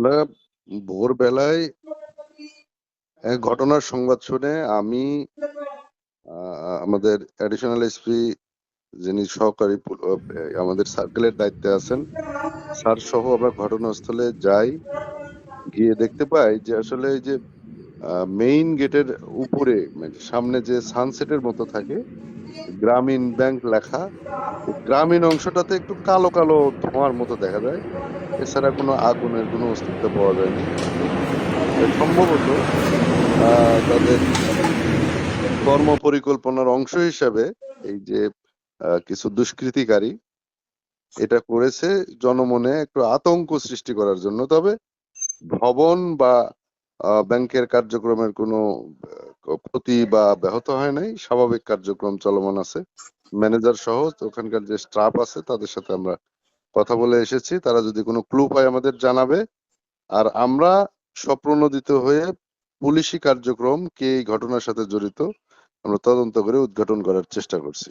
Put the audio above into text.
আমরা ভোরবেলায় ঘটনার সংবাদ শুনে আমি আমাদের অ্যাডিশনাল এসপি যিনি সহকারী আমাদের সার্কেলের দায়িত্বে আছেন স্যার সহ আমরা ঘটনাস্থলে যাই, গিয়ে দেখতে পাই যে আসলে এই যে মেইন গেটের উপরে মানে সামনে যে সানসেটের মতো থাকে, গ্রামীণ ব্যাংক লেখা, গ্রামীণ অংশটাতে একটু কালো কালো ধোঁয়ার মতো দেখা যায়। এছাড়া কোনো আগুনের কোনো অস্তিত্ব পাওয়া যায়নি। সম্ভবত তাদের কর্ম পরিকল্পনার অংশ হিসাবে এই যে কিছু দুষ্কৃতিকারী এটা করেছে, জনমনে একটু আতঙ্ক সৃষ্টি করার জন্য। তবে ভবন বা ব্যাংকের কার্যক্রমের কোনো ক্ষতি বা ব্যাহত হয় নাই। স্বাভাবিক কার্যক্রম চলমান আছে। ম্যানেজার সহ ওখানকার যে স্টাফ আছে, তাদের সাথে আমরা কথা বলে এসেছি। তারা যদি কোনো ক্লু পায় আমাদের জানাবে। আর আমরা স্বপ্রণোদিত হয়ে পুলিশি কার্যক্রম কে এই ঘটনার সাথে জড়িত, আমরা তদন্ত করে উদ্ঘাটন করার চেষ্টা করছি।